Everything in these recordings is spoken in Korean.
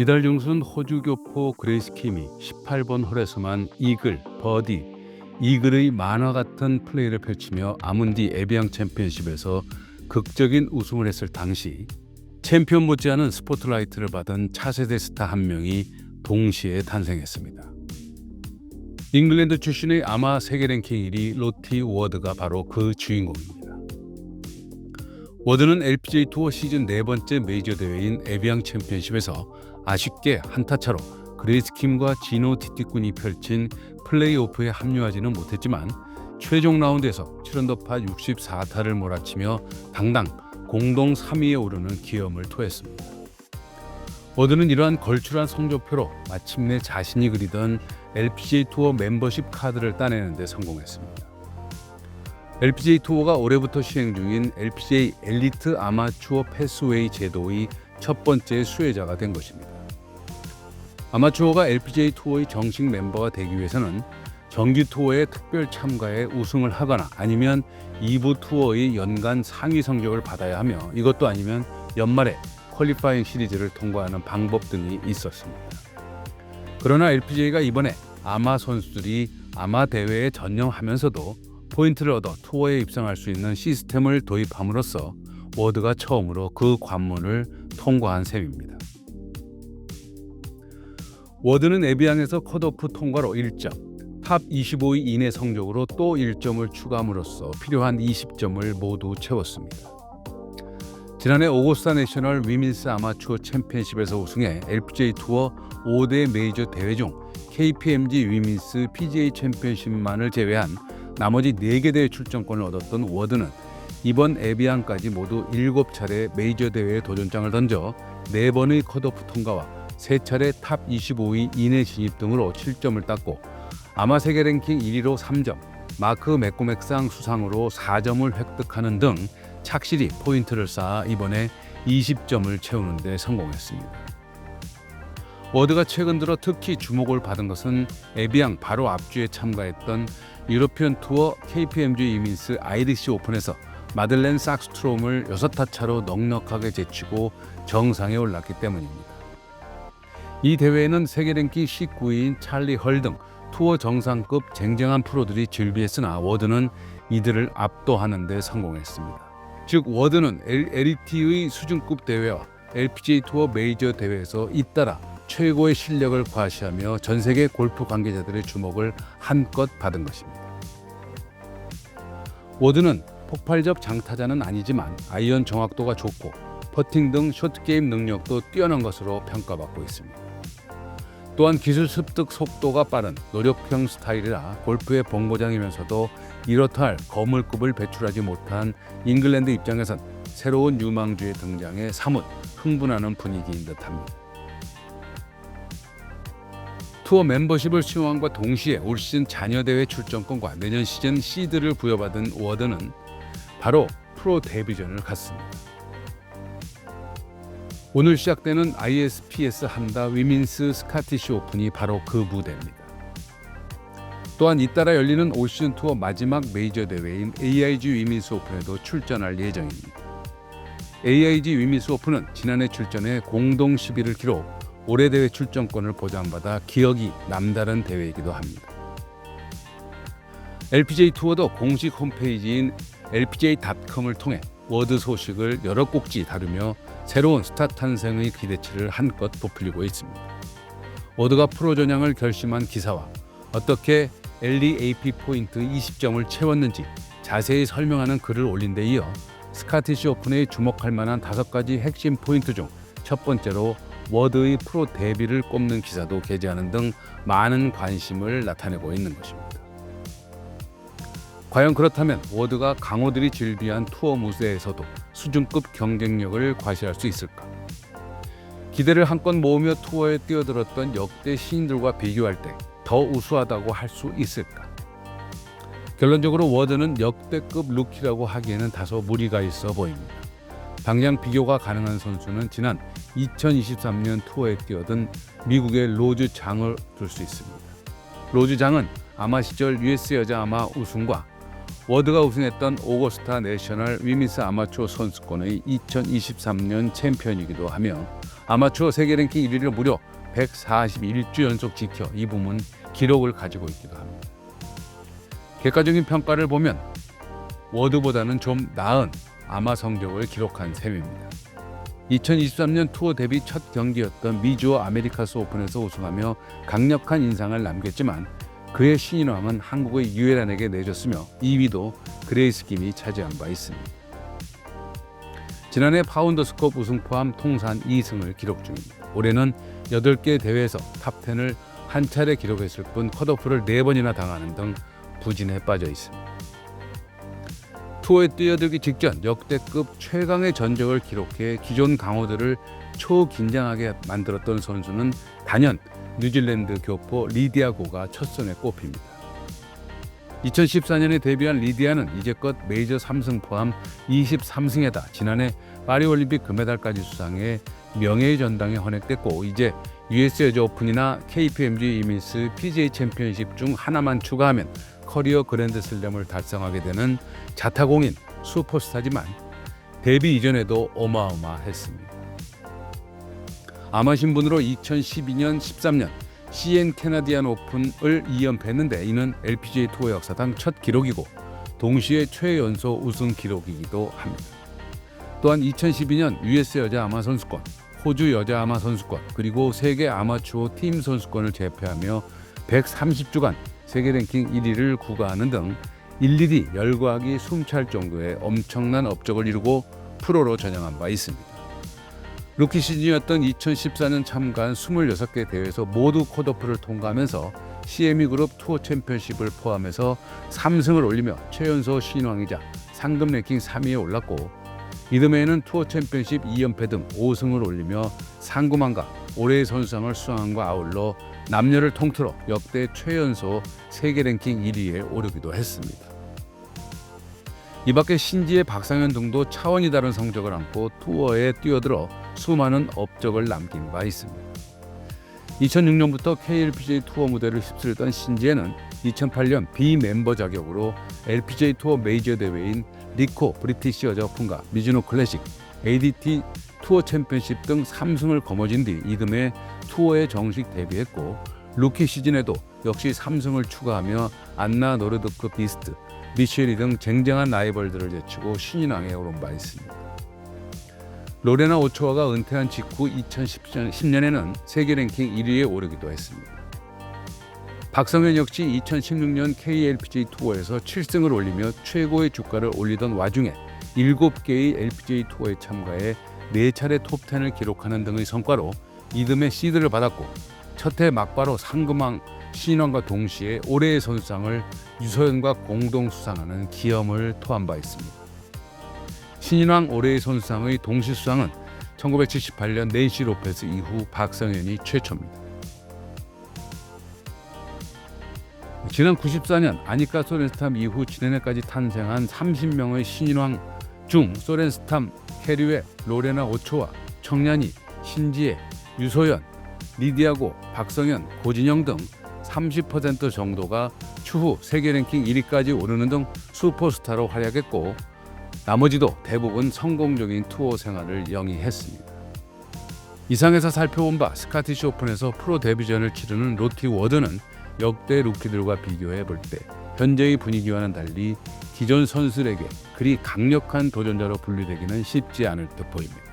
이달 중순 호주 교포 그레이스 킴이 18번 홀에서만 이글, 버디, 이글의 만화 같은 플레이를 펼치며 아문디 에비앙 챔피언십에서 극적인 우승을 했을 당시 챔피언 못지않은 스포트라이트를 받은 차세대 스타 한 명이 동시에 탄생했습니다. 잉글랜드 출신의 아마 세계 랭킹 1위 로티 워드가 바로 그 주인공입니다. 워드는 LPGA 투어 시즌 네 번째 메이저 대회인 에비앙 챔피언십에서 아쉽게 한타 차로 그레이스 킴과 지노 티티꾼이 펼친 플레이오프에 합류하지는 못했지만 최종 라운드에서 7언더파 64타를 몰아치며 당당 공동 3위에 오르는 기염을 토했습니다. 워드는 이러한 걸출한 성적표로 마침내 자신이 그리던 LPGA 투어 멤버십 카드를 따내는 데 성공했습니다. LPGA 투어가 올해부터 시행 중인 LPGA 엘리트 아마추어 패스웨이 제도의 첫 번째 수혜자가 된 것입니다. 아마추어가 LPGA 투어의 정식 멤버가 되기 위해서는 정규 투어에 특별 참가에 우승을 하거나 아니면 2부 투어의 연간 상위 성적을 받아야 하며 이것도 아니면 연말에 퀄리파잉 시리즈를 통과하는 방법 등이 있었습니다. 그러나 LPGA가 이번에 아마 선수들이 아마 대회에 전념하면서도 포인트를 얻어 투어에 입성할 수 있는 시스템을 도입함으로써 워드가 처음으로 그 관문을 통과한 셈입니다. 워드는 에비앙에서 컷오프 통과로 1점, 탑 25위 이내 성적으로 또 1점을 추가함으로써 필요한 20점을 모두 채웠습니다. 지난해 오고스타 내셔널 위민스 아마추어 챔피언십에서 우승해 LPGA 투어 5대 메이저 대회 중 KPMG 위민스 PGA 챔피언십만을 제외한 나머지 4개 대회 출전권을 얻었던 워드는 이번 에비앙까지 모두 7차례 메이저 대회에 도전장을 던져 4번의 컷오프 통과와 3차례 탑 25위 이내 진입 등으로 7점을 땄고 아마 세계 랭킹 1위로 3점, 마크 맥고맥상 수상으로 4점을 획득하는 등 착실히 포인트를 쌓아 이번에 20점을 채우는 데 성공했습니다. 워드가 최근 들어 특히 주목을 받은 것은 에비앙 바로 앞주에 참가했던 유로피언 투어 KPMG 이민스 아이리시 오픈에서 마들렌 삭스트롬을 6타 차로 넉넉하게 제치고 정상에 올랐기 때문입니다. 이 대회에는 세계 랭킹 19위인 찰리 헐 등 투어 정상급 쟁쟁한 프로들이 즐비했으나 워드는 이들을 압도하는 데 성공했습니다. 즉 워드는 LET의 수준급 대회와 LPGA 투어 메이저 대회에서 잇따라 최고의 실력을 과시하며 전 세계 골프 관계자들의 주목을 한껏 받은 것입니다. 워드는 폭발적 장타자는 아니지만 아이언 정확도가 좋고 퍼팅 등 쇼트게임 능력도 뛰어난 것으로 평가받고 있습니다. 또한 기술 습득 속도가 빠른 노력형 스타일이라 골프의 본고장이면서도 이렇다 할 거물급을 배출하지 못한 잉글랜드 입장에선 새로운 유망주의 등장에 사뭇 흥분하는 분위기인 듯합니다. 투어 멤버십을 수용함과 동시에 올 시즌 자녀 대회 출전권과 내년 시즌 시드를 부여받은 워드는 바로 프로 데뷔전을 갔습니다. 오늘 시작되는 ISPS 한다 위민스 스카티시 오픈이 바로 그 무대입니다. 또한 잇따라 열리는 올 시즌 투어 마지막 메이저 대회인 AIG 위민스 오픈에도 출전할 예정입니다. AIG 위민스 오픈은 지난해 출전에 공동 10위를 기록 올해 대회 출전권을 보장받아 기억이 남다른 대회이기도 합니다. LPGA 투어도 공식 홈페이지인 lpj.com을 통해 워드 소식을 여러 꼭지 다루며 새로운 스타 탄생의 기대치를 한껏 부풀리고 있습니다. 워드가 프로 전향을 결심한 기사와 어떻게 LEAP 포인트 20점을 채웠는지 자세히 설명하는 글을 올린 데 이어 스카티시 오픈에 주목할 만한 다섯 가지 핵심 포인트 중 첫 번째로 워드의 프로 데뷔를 꼽는 기사도 게재하는 등 많은 관심을 나타내고 있는 것입니다. 과연 그렇다면 워드가 강호들이 즐비한 투어 무대에서도 수준급 경쟁력을 과시할 수 있을까? 기대를 한껏 모으며 투어에 뛰어들었던 역대 신인들과 비교할 때 더 우수하다고 할 수 있을까? 결론적으로 워드는 역대급 루키라고 하기에는 다소 무리가 있어 보입니다. 당장 비교가 가능한 선수는 지난 2023년 투어에 뛰어든 미국의 로즈 장을 둘수 있습니다. 로즈 장은 아마 시절 US 여자 아마 우승과 워드가 우승했던 오거스타 내셔널 위미스 아마추어 선수권의 2023년 챔피언이기도 하며 아마추어 세계 랭킹 1위를 무려 141주 연속 지켜 이 부문 기록을 가지고 있기도 합니다. 객관적인 평가를 보면 워드보다는 좀 나은 아마 성적을 기록한 셈입니다. 2023년 투어 데뷔 첫 경기였던 미주어 아메리카스 오픈에서 우승하며 강력한 인상을 남겼지만 그의 신인왕은 한국의 유에란에게 내줬으며 2위도 그레이스 김이 차지한 바 있습니다. 지난해 파운더스컵 우승 포함 통산 2승을 기록 중입니다. 올해는 8개 대회에서 탑10을 한 차례 기록했을 뿐 컷오프를 4번이나 당하는 등 부진에 빠져 있습니다. 투어에 뛰어들기 직전 역대급 최강의 전적을 기록해 기존 강호들을 초긴장하게 만들었던 선수는 단연 뉴질랜드 교포 리디아고가 첫 손에 꼽힙니다. 2014년에 데뷔한 리디아는 이제껏 메이저 3승 포함 23승에다 지난해 파리올림픽 금메달까지 수상해 명예의 전당에 헌액됐고 이제 US 여자 오픈이나 KPMG 이미스 PGA 챔피언십 중 하나만 추가하면 커리어 그랜드 슬램을 달성하게 되는 자타공인 슈퍼스타지만 데뷔 이전에도 어마어마했습니다. 아마 신분으로 2012년 13년 CN 캐나디안 오픈을 2연패했는데 이는 LPGA 투어 역사상 첫 기록이고 동시에 최연소 우승 기록이기도 합니다. 또한 2012년 US 여자 아마 선수권, 호주 여자 아마 선수권, 그리고 세계 아마추어 팀 선수권을 제패하며 130주간 세계 랭킹 1위를 구가하는 등 일일이 열과하기 숨찰 정도의 엄청난 업적을 이루고 프로로 전향한 바 있습니다. 루키 시즌이었던 2014년 참가한 26개 대회에서 모두 컷오프를 통과하면서 CME 그룹 투어 챔피언십을 포함해서 3승을 올리며 최연소 신왕이자 상금 랭킹 3위에 올랐고 이듬해에는 투어 챔피언십 2연패 등 5승을 올리며 상금왕과 올해의 선수상을 수상함과 아울러 남녀를 통틀어 역대 최연소 세계 랭킹 1위에 오르기도 했습니다. 이 밖에 신지의 박상현 등도 차원이 다른 성적을 안고 투어에 뛰어들어 수많은 업적을 남긴 바 있습니다. 2006년부터 KLPGA 투어 무대를 휩쓸던 신지에는 2008년 비멤버 자격으로 LPGA 투어 메이저 대회인 리코 브리티시 여자 오픈과 미즈노 클래식, ADT 투어 챔피언십 등 3승을 거머쥔 뒤 이듬해 투어에 정식 데뷔했고 루키 시즌에도 역시 3승을 추가하며 안나 노르드크 비스트, 미셸이 등 쟁쟁한 라이벌들을 제치고 신인왕에 오른 바 있습니다. 로레나 오초아가 은퇴한 직후 2010년에는 세계 랭킹 1위에 오르기도 했습니다. 박성현 역시 2016년 KLPGA 투어에서 7승을 올리며 최고의 주가를 올리던 와중에 7개의 LPGA 투어에 참가해 4차례 톱10을 기록하는 등의 성과로 이듬해 시드를 받았고 첫해 막바로 상금왕 신인왕과 동시에 올해의 선수상을 유소연과 공동 수상하는 기염을 토한 바 있습니다. 신인왕 올해의 선수상의 동시 수상은 1978년 낸시 로페스 이후 박성현이 최초입니다. 지난 94년 아니카 소렌스탐 이후 지난해까지 탄생한 30명의 신인왕 중 소렌스탐, 캐리웨, 로레나 오초와, 청량이, 신지혜, 유소연, 리디아고, 박성현, 고진영 등 30% 정도가 추후 세계 랭킹 1위까지 오르는 등 슈퍼스타로 활약했고 나머지도 대부분 성공적인 투어 생활을 영위했습니다. 이상에서 살펴본 바 스카티시 오픈에서 프로 데뷔전을 치르는 로티 워드는 역대 루키들과 비교해 볼 때 현재의 분위기와는 달리 기존 선수들에게 그리 강력한 도전자로 분류되기는 쉽지 않을 듯 보입니다.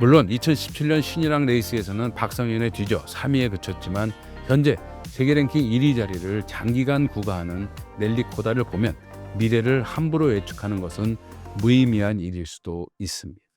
물론 2017년 신이랑 레이스에서는 박성현에 뒤져 3위에 그쳤지만 현재 세계 랭킹 1위 자리를 장기간 구가하는 넬리 코다를 보면 미래를 함부로 예측하는 것은 무의미한 일일 수도 있습니다.